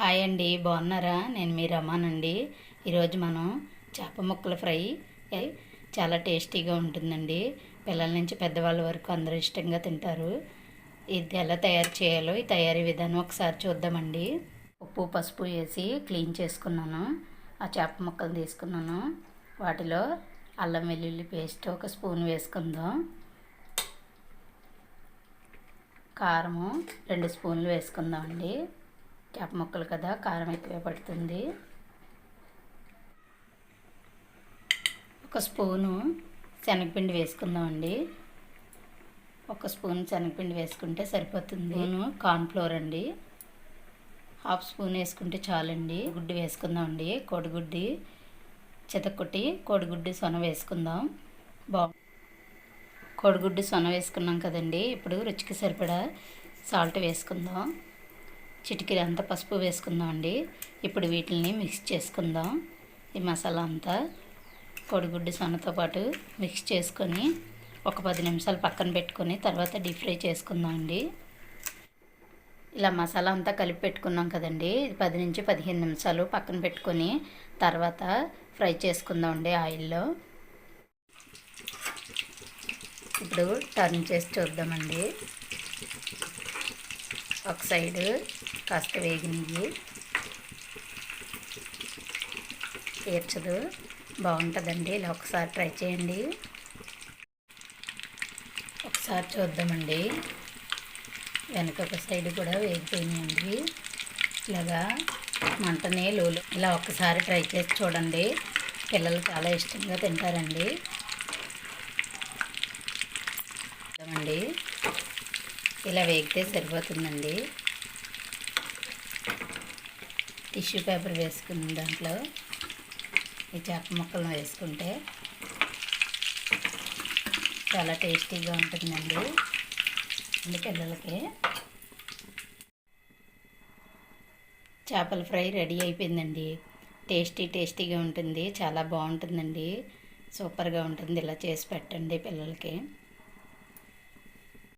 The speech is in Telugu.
హాయ్ అండి బాగున్నారా? నేను మీ రమానండి. ఈరోజు మనం చేప ముక్కల ఫ్రై చాలా టేస్టీగా ఉంటుందండి. పిల్లల నుంచి పెద్దవాళ్ళ వరకు అందరూ ఇష్టంగా తింటారు. ఇది ఎలా తయారు చేయాలో ఈ తయారీ విధానం ఒకసారి చూద్దామండి. ఉప్పు పసుపు వేసి క్లీన్ చేసుకున్నాను. ఆ చేప ముక్కలు తీసుకున్నాను. వాటిలో అల్లం వెల్లుల్లి పేస్ట్ ఒక స్పూన్ వేసుకుందాం. కారము రెండు స్పూన్లు వేసుకుందాం అండి చేప ముక్కలు కదా కారం ఎక్కువే పడుతుంది. ఒక స్పూను శనగపిండి వేసుకుందాం అండి ఒక స్పూన్ శనగపిండి వేసుకుంటే సరిపోతుంది. స్పూను కార్న్ఫ్లోర్ అండి. హాఫ్ స్పూన్ వేసుకుంటే చాలండి. గుడ్డు వేసుకుందాం అండి కోడిగుడ్డి చితక్కొట్టి కోడిగుడ్డు సొన వేసుకుందాం. బాగు కోడిగుడ్డు సొన వేసుకున్నాం కదండి. ఇప్పుడు రుచికి సరిపడా సాల్ట్ వేసుకుందాం. చిటికెడు అంతా పసుపు వేసుకుందాం అండి ఇప్పుడు వీటిని మిక్స్ చేసుకుందాం. ఈ మసాలా అంతా కోడిగుడ్డు సొనతో పాటు మిక్స్ చేసుకొని ఒక పది నిమిషాలు పక్కన పెట్టుకొని తర్వాత డీప్ ఫ్రై చేసుకుందాం అండి ఇలా మసాలా అంతా కలిపి పెట్టుకున్నాం కదండి. పది నుంచి పదిహేను నిమిషాలు పక్కన పెట్టుకొని తర్వాత ఫ్రై చేసుకుందాం అండి ఆయిల్లో. ఇప్పుడు టర్న్ చేసి చూద్దామండి. ఒక సైడు కాస్త వేగినవి. తీర్చదు. బాగుంటుందండి. ఇలా ఒకసారి ట్రై చేయండి. ఒకసారి చూద్దామండి. వెనక ఒక సైడ్ కూడా వేగిపోయినాయండి. ఇలాగా మంటనే లోలు. ఇలా ఒకసారి ట్రై చేసి చూడండి. పిల్లలు చాలా ఇష్టంగా తింటారండి. ఇలా వేగితే సరిపోతుందండి. టిష్యూ పేపర్ వేసుకున్న దాంట్లో ఈ చేప ముక్కలను వేసుకుంటే చాలా టేస్టీగా ఉంటుందండి. అండి పిల్లలకి. చేపల ఫ్రై రెడీ అయిపోయిందండి. టేస్టీ టేస్టీగా ఉంటుంది చాలా బాగుంటుందండి. సూపర్గా ఉంటుంది ఇలా చేసి పెట్టండి పిల్లలకి.